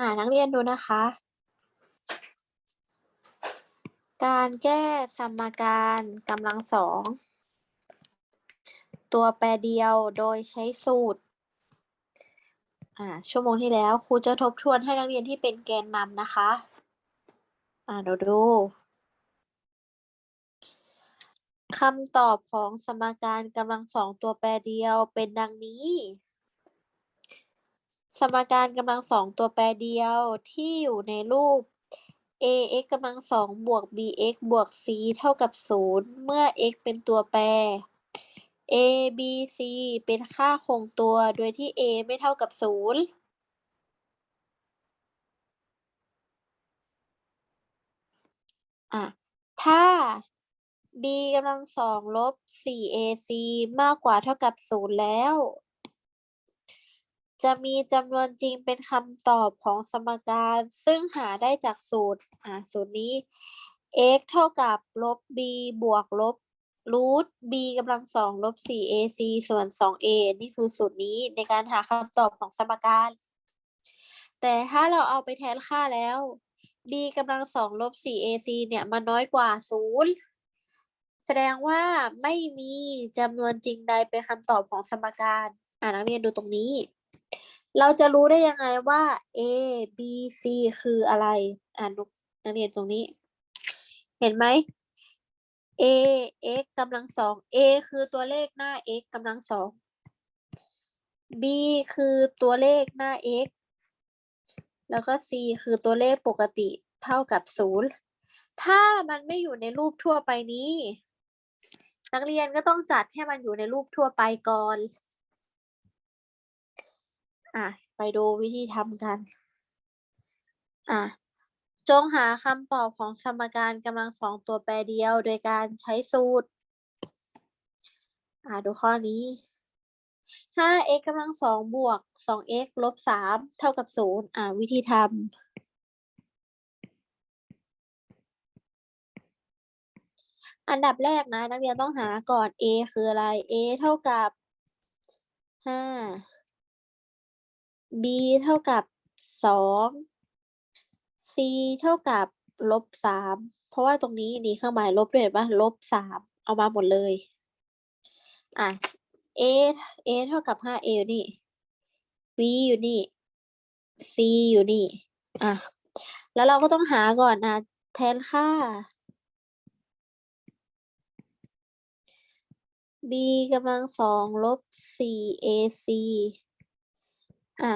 อ่านักเรียนดูนะคะ การแก้สมการกำลังสอง ตัวแปรเดียวโดยใช้สูตร อ่า ชั่วโมงที่แล้วครูจะทบทวนให้นักเรียนที่เป็นแกนนำนะคะ อ่าเดี๋ยวดูคำตอบของสมการกำลังสองตัวแปรเดียวเป็นดังนี้ สมการกำลังสองตัวแปรเดียวที่อยู่ในรูป ax กำลังสองบวก bx บวก c เท่ากับศูนย์เมื่อ x เป็นตัวแปร a b c เป็นค่าคงตัวโดยที่ a ไม่เท่ากับศูนย์อะ ถ้า b กำลังสองลบ 4ac มากกว่าเท่ากับศูนย์แล้ว จะมีจำนวนจริงเป็นคำตอบของสมการ ซึ่งหาได้จากสูตรอ่าสูตรนี้ x เท่ากับลบ b บวกลบรูท b กำลังสองลบ 4ac ส่วน 2a นี่คือสูตรนี้ในการหาคำตอบของสมการ แต่ถ้าเราเอาไปแทนค่าแล้ว b กำลังสองลบ 4ac เนี่ยมันน้อยกว่าศูนย์แสดงว่าไม่มีจำนวนจริงใดเป็นคำตอบของสมการ อ่านักเรียนดูตรงนี้ เราจะรู้ได้ยังไงว่า a b c คืออะไร อ่านนักเรียนตรงนี้ เห็นไหม a x กำลังสอง a คือตัวเลขหน้า x กำลังสอง b คือตัวเลขหน้า x แล้วก็ c คือตัวเลขปกติเท่ากับศูนย์ถ้ามันไม่อยู่ในรูปทั่วไปนี้ นักเรียนก็ต้องจัดให้มันอยู่ในรูปทั่วไปก่อน อะไปดูวิธีทำกัน อะจงหาคำตอบของสมการกำลังสองตัวแปรเดียว โดยการใช้สูตร อะดูข้อนี้ 5x กำลังสองบวก 2x ลบ3เท่ากับศูนย์อะวิธีทำ อันดับแรกนะ นักเรียนต้องหาก่อน a คืออะไร a เท่ากับห้า b เท่ากับสอง c เท่ากับลบสามเพราะว่าตรงนี้นี่เครื่องหมายลบด้วยเห็นปะลบสามเอามาหมดเลย อะ a a เท่ากับห้า a อยู่นี่ b อยู่นี่ c อยู่นี่ อะ แล้วเราก็ต้องหาก่อนนะแทนค่า b กำลังสองลบ 4ac อะ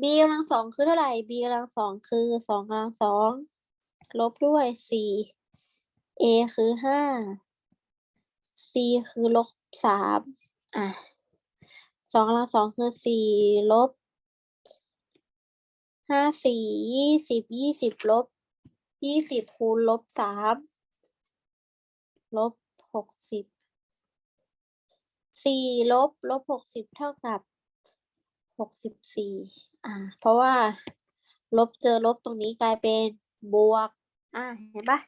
b กำลังสองคือเท่าไหร่ b กำลังสองคือสองกำลังสองลบด้วย4 a คือห้า c คือลบสามอะสองกำลังสองคือสี่ลบห้าสี่ยี่สิบยี่สิบลบยี่สิบคูณลบสามลบหกสิบสี่ลบลบหกสิบเท่ากับ หกสิบสี่อ่า เพราะว่า ลบเจอลบตรงนี้กลายเป็นบวก อ่า เห็นปะ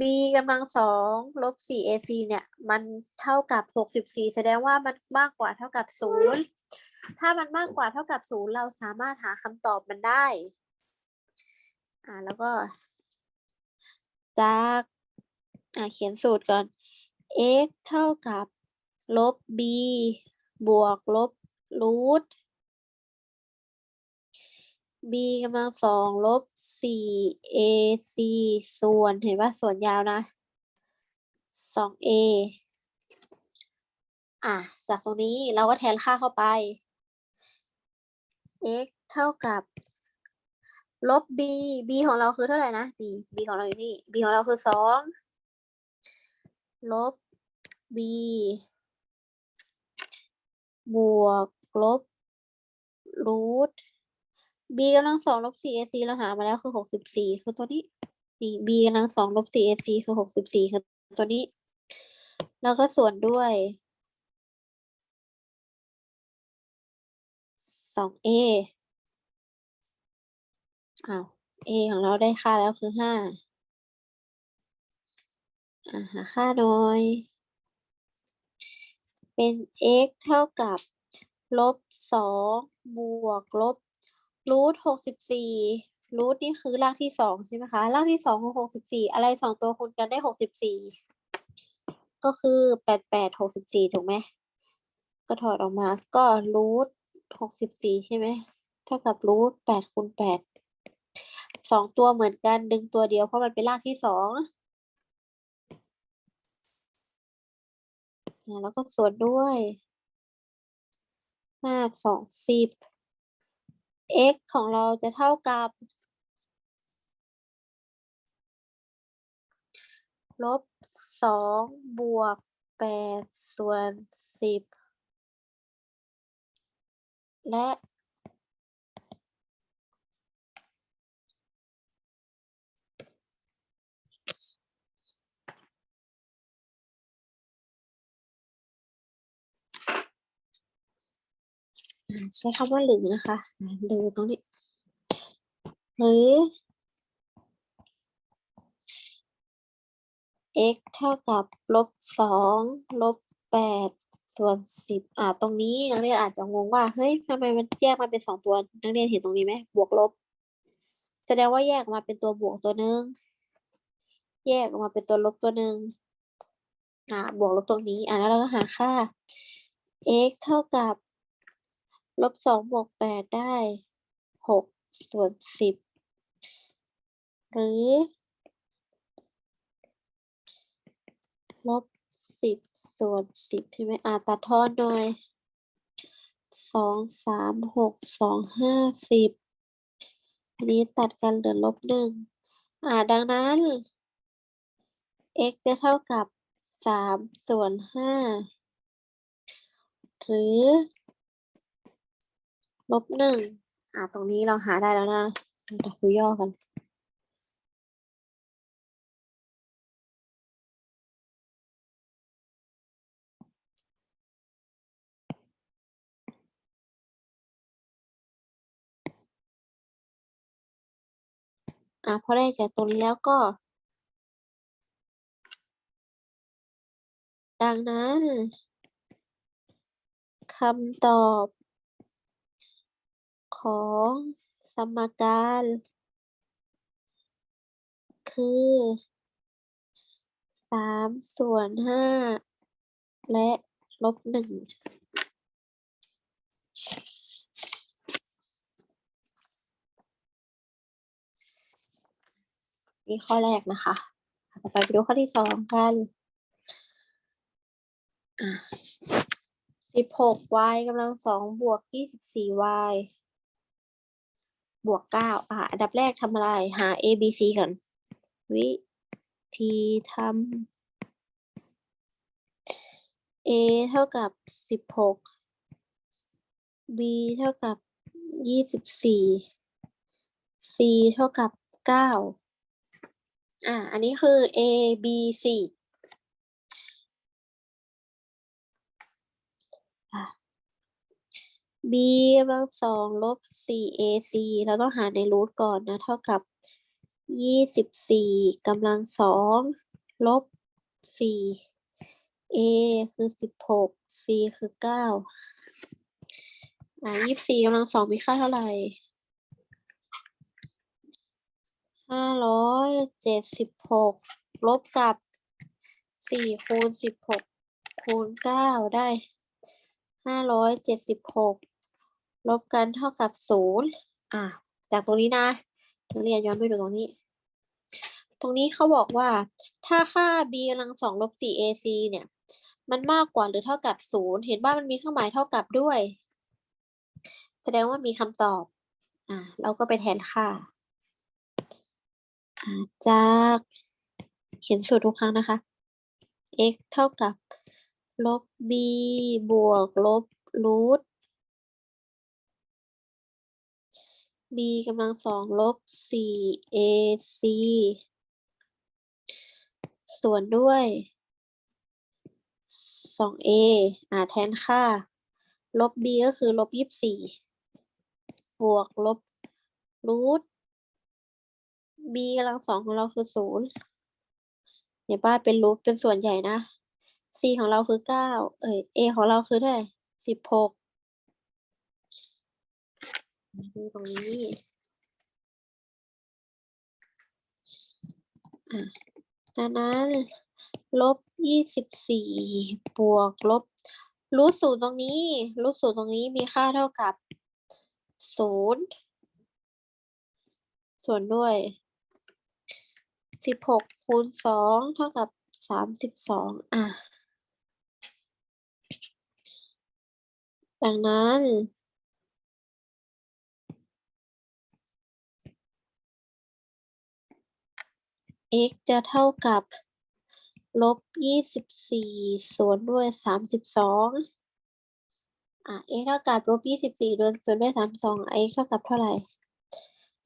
b กำลังสองลบ 4ac เนี่ย มันเท่ากับ64แสดงว่ามันมากกว่าเท่ากับ0ถ้ามันมากกว่าเท่ากับ0เราสามารถหาคำตอบมันได้ อ่า แล้วก็ จาก อ่า เขียนสูตรก่อน x เท่ากับลบ b บวกลบ รูท b กำลังสองลบ 4ac ส่วนเห็นว่าส่วนยาวนะ 2a อะ จากตรงนี้เราก็แทนค่าเข้าไป x เท่ากับลบ b b ของเราคือเท่าไหร่นะ b b ของเราอยู่นี่ b ของเราคือสองลบ b บวก ลบรูท b กำลังสองลบ 4ac เราหามาแล้วคือ 64 คือตัวนี้นี่ b กำลังสองลบ 4ac คือ 64 คือตัวนี้ แล้วก็ส่วนด้วย 2a อ้าว a ของเราได้ค่าแล้วคือห้าอ่าหาค่าหน่อย เป็น x เท่ากับ ลบสองบวกลบรูทหกสิบสี่รูทนี่คือรากที่สองใช่ไหมคะ รากที่สองของหกสิบสี่อะไรสองตัวคูณกันได้หกสิบสี่ก็คือแปดแปดหกสิบสี่ถูกไหม ก็ถอดออกมาก็รูทหกสิบสี่ใช่ไหม เท่ากับรูทแปดคูณแปดสองตัวเหมือนกันดึงตัวเดียวเพราะมันเป็นรากที่สองอ่าแล้วก็ส่วนด้วย รากสองสิบ x ของเราจะเท่ากับ ลบสองบวกแปดส่วนสิบและ ใช้คำว่าหรือนะคะหรือตรงนี้หรือ x เท่ากับลบสองลบแปดส่วนสิบอ่าตรงนี้นักเรียนอาจจะงงว่า เฮ้ยทำไมมันแยกมาเป็นสองตัว นักเรียนเห็นตรงนี้ไหมบวกลบ แสดงว่าแยกออกมาเป็นตัวบวกตัวหนึ่งแยกออกมาเป็นตัวลบตัวหนึ่งอ่าบวกลบตรงนี้ อ่าแล้วเราก็หาค่า x เท่ากับ ลบสองบวกแปดได้หกส่วนสิบหรือลบสิบส่วนสิบใช่ไหมอ่าตัดทอนหน่อยสองสามหกสองห้าสิบอันนี้ตัดกันเหลือลบหนึ่งอ่าดังนั้น x จะเท่ากับสามส่วนห้าหรือ ลบหนึ่งอ่าตรงนี้เราหาได้แล้วนะเราจะคุยย่อกันอะพอได้จากตรงนี้แล้วก็ ดังนั้นคำตอบ ของสมการ คือสามส่วนห้าและลบหนึ่งนี่ข้อแรกนะคะ ต่อไปไปดูข้อที่สองกันสิบหก y กำลังสองบวกยี่สิบสี่ y บวกเก้าอะอันดับแรกทำอะไร หา a b c ก่อน วิธีทำ a เท่ากับสิบหก b เท่ากับยี่สิบสี่ c เท่ากับเก้าอ่า อันนี้คือ a b c b กำลังสองลบ 4ac เราต้องหาในรูทก่อนนะ เท่ากับ 24กำลังสองลบ 4a คือ 16 c คือ 9อ่า24กำลังสองมีค่าเท่าไหร่ 576 ลบกับ 4 คูณ 16 คูณ 9 ได้ 576 ลบกันเท่ากับศูนย์อะจากตรงนี้นะนักเรียนย้อนไปดูตรงนี้ ตรงนี้เขาบอกว่า ถ้าค่า b กำลังสองลบสี่ ac เนี่ย มันมากกว่าหรือเท่ากับศูนย์เห็นว่ามันมีเครื่องหมายเท่ากับด้วย แสดงว่ามีคำตอบ อ่าเราก็ไปแทนค่าจากเขียนสูตรทุกครั้งนะคะ x เท่ากับลบ b บวกลบรูท b กำลังสองลบสี่ ac ส่วนด้วยสอง a อ่าแทนค่า ลบ b ก็คือลบยี่สิบสี่บวกลบรูท b กำลังสองของเราคือศูนย์เดี๋ยบ้านเป็นรูทเป็นส่วนใหญ่นะ c ของเราคือเก้าเอ้ย a ของเราคือเท่าไหร่สิบหก ดูตรงนี้ดังนั้นลบยี่สิบสี่บวกลบรูทศูนย์ตรงนี้รูทศูนย์ตรงนี้มีค่าเท่ากับศูนย์ส่วนด้วยสิบหกคูณสองเท่ากับสามสิบสองอะดังนั้น x จะเท่ากับลบยี่สิบสี่ส่วนด้วยสามสิบสองอะ x เท่ากับลบยี่สิบสี่ส่วนด้วยสามสอง x เท่ากับเท่าไหร่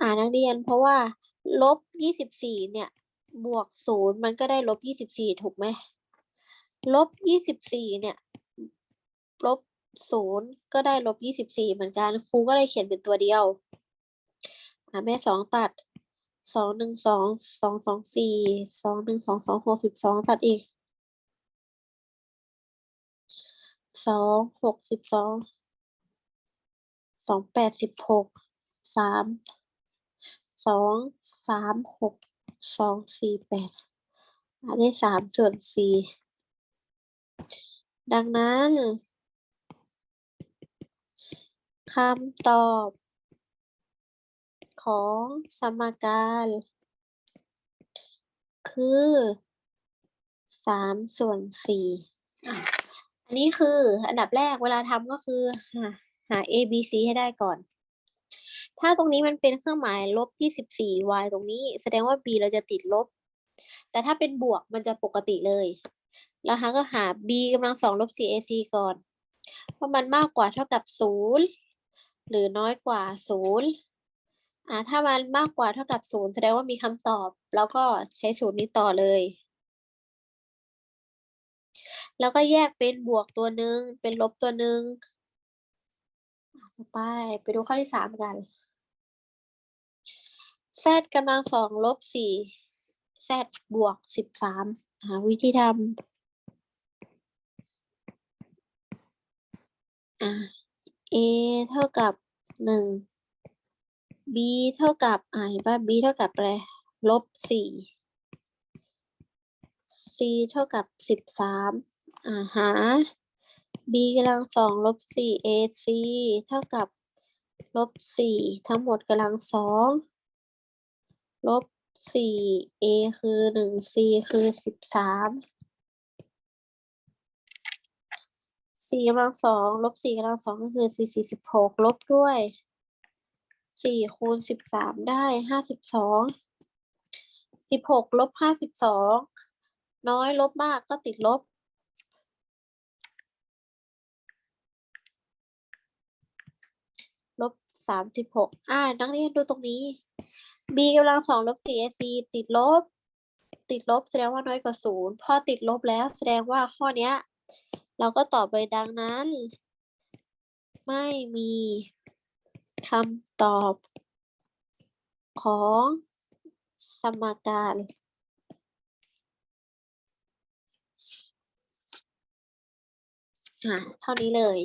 อ่านักเรียนเพราะว่าลบยี่สิบสี่เนี่ยบวกศูนย์มันก็ได้ลบยี่สิบสี่ถูกไหมลบยี่สิบสี่เนี่ยลบศูนย์ก็ได้ลบยี่สิบสี่เหมือนกันครูก็เลยเขียนเป็นตัวเดียวอ่าแม่สองตัด สองหนึ่งสองสองสองสี่สองหนึ่งสองสองหกสิบสองตัดอีกสองหกสิบสองสองแปดสิบหกสามสองสามหกสองสี่แปดอันนี้สามส่วนสี่ดังนั้นคำตอบ ของสมการ คือสามส่วนสี่อันนี้คืออันดับแรกเวลาทำก็คือหาหา a b c ให้ได้ก่อน ถ้าตรงนี้มันเป็นเครื่องหมายลบยี่สิบสี่ y ตรงนี้ แสดงว่า b เราจะติดลบ แต่ถ้าเป็นบวกมันจะปกติเลยแล้วฮะก็หา b กำลังสองลบ4 ac ก่อน เพราะมันมากกว่าเท่ากับศูนย์หรือน้อยกว่าศูนย์ อ่าถ้ามันมากกว่าเท่ากับศูนย์แสดงว่ามีคำตอบ แล้วก็ใช้สูตรนี้ต่อเลย แล้วก็แยกเป็นบวกตัวหนึ่งเป็นลบตัวหนึ่งต่อไปไปดูข้อที่สามกัน z กำลังสองลบสี่ z บวกสิบสามหาวิธีทำอ่า a เท่ากับหนึ่ง b เท่ากับอ่าเห็นป่ะ b เท่ากับอะไรลบสี่ c เท่ากับสิบสามอ่าหา b กำลังสองลบสี่ ac เท่ากับลบสี่ทั้งหมดกำลังสองลบสี่ a คือหนึ่ง c คือสิบสามสี่กำลังสองลบสี่กำลังสองก็คือสี่สี่สิบหกลบด้วย สี่คูณสิบสามได้ห้าสิบสองสิบหกลบห้าสิบสองน้อยลบมากก็ติดลบลบสามสิบหกอ่านักเรียนดูตรงนี้ b กำลังสองลบสี่ ac ติดลบ ติดลบแสดงว่าน้อยกว่าศูนย์พอติดลบแล้วแสดงว่าข้อเนี้ย เราก็ตอบไปดังนั้น ไม่มี คำตอบของสมการ อ่า เท่านี้เลย